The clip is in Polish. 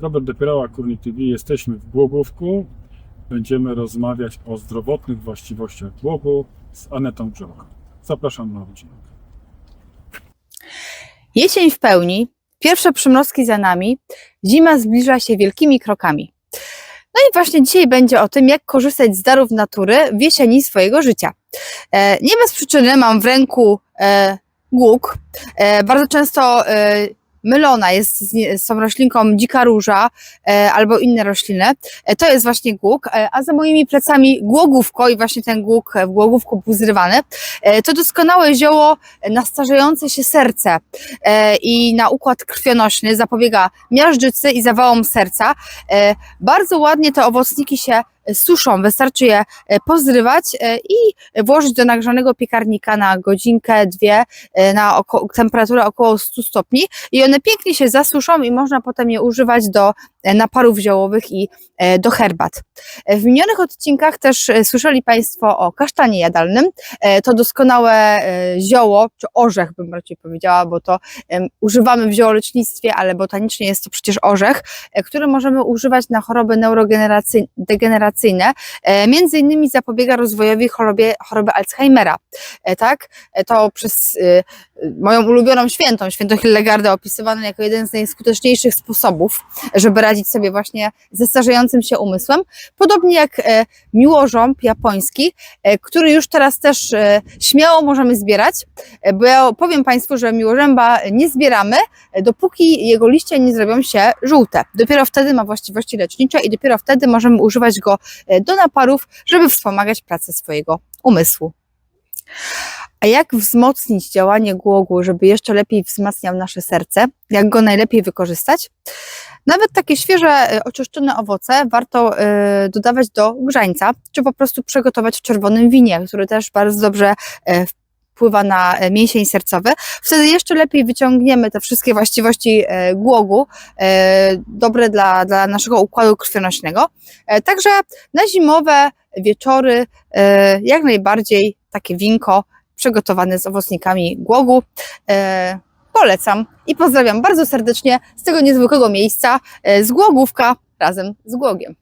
Robert Depierała, Kurnik TV. Jesteśmy w Głogówku. Będziemy rozmawiać o zdrowotnych właściwościach głogu z Anetą Grzałką. Zapraszam na odcinek. Jesień w pełni, pierwsze przymrozki za nami, zima zbliża się wielkimi krokami. No i właśnie dzisiaj będzie o tym, jak korzystać z darów natury w jesieni swojego życia. E, nie bez przyczyny mam w ręku głuk. E, bardzo często e, mylona jest z, z tą roślinką dzika róża e, albo inne rośliny. To jest właśnie głuk, a za moimi plecami głogówko i właśnie ten głuk w głogówku był zrywany. To doskonałe zioło na starzejące się serce i na układ krwionośny, zapobiega miażdżycy i zawałom serca. Bardzo ładnie te owocniki się suszą, wystarczy je e, pozrywać e, i włożyć do nagrzanego piekarnika na godzinkę, dwie, e, na oko- temperaturę około 100 stopni. I one pięknie się zasuszą i można potem je używać do naparów ziołowych i e, do herbat. E, W minionych odcinkach też e, słyszeli Państwo o kasztanie jadalnym. E, To doskonałe e, zioło, czy orzech bym raczej powiedziała, bo to używamy w ziołolecznictwie, ale botanicznie jest to przecież orzech, e, który możemy używać na choroby neurodegeneracyjne. E, Między innymi zapobiega rozwojowi chorobie, choroby Alzheimera. E, Tak? E, To przez e, e, moją ulubioną świętą, świętą Hildegardę, opisywaną jako jeden z najskuteczniejszych sposobów, żeby radzić sobie właśnie ze starzejącym się umysłem. Podobnie jak e, miłożąb japoński, który już teraz też śmiało możemy zbierać, bo ja powiem Państwu, że miłożęba nie zbieramy, dopóki jego liście nie zrobią się żółte. Dopiero wtedy ma właściwości lecznicze i dopiero wtedy możemy używać go do naparów, żeby wspomagać pracę swojego umysłu. A jak wzmocnić działanie głogu, żeby jeszcze lepiej wzmacniał nasze serce? Jak go najlepiej wykorzystać? Nawet takie świeże, e, oczyszczone owoce warto e, dodawać do grzańca, czy po prostu przygotować w czerwonym winie, który też bardzo dobrze e, wpływa na e, mięsień sercowy. Wtedy jeszcze lepiej wyciągniemy te wszystkie właściwości e, głogu, e, dobre dla, dla naszego układu krwionośnego. Także na zimowe wieczory jak najbardziej takie winko przygotowane z owocnikami głogu. Polecam i pozdrawiam bardzo serdecznie z tego niezwykłego miejsca, z Głogówka razem z Głogiem.